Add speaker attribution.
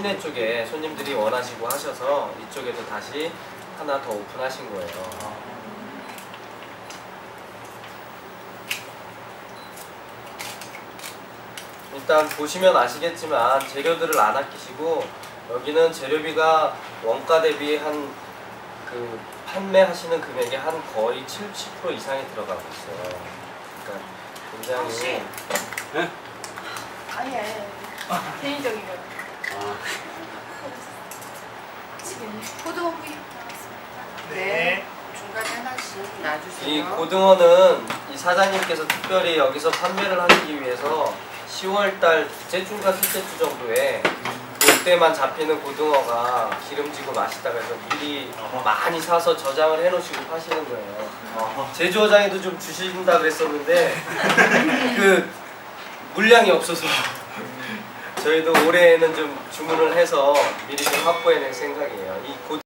Speaker 1: 시내 쪽에 손님들이 원하시고 하셔서 이쪽에도 다시 하나 더 오픈하신 거예요. 일단 보시면 아시겠지만 재료들을 안 아끼시고 여기는 재료비가 원가 대비 한 그 판매하시는 금액의 한 거의 70% 이상이 들어가고 있어요. 그러니까 굉장히
Speaker 2: 혹시?
Speaker 3: 아니 아니 아니. 개인적인 거.
Speaker 4: 아,
Speaker 3: 고등어구이.
Speaker 2: 네. 중간에 하나씩 놔주세요.
Speaker 1: 이 고등어는 이 사장님께서 특별히 여기서 판매를 하시기 위해서 10월달 둘째 주인가 셋째 주 정도에 이때만 잡히는 고등어가 기름지고 맛있다 그래서 미리 많이 사서 저장을 해놓으시고 파시는 거예요. 제주어장에도 좀 주신다 그랬었는데 그 물량이 없어서 저희도 올해는 좀 주문을 해서 미리 좀 확보해낼 생각이에요. 이 고...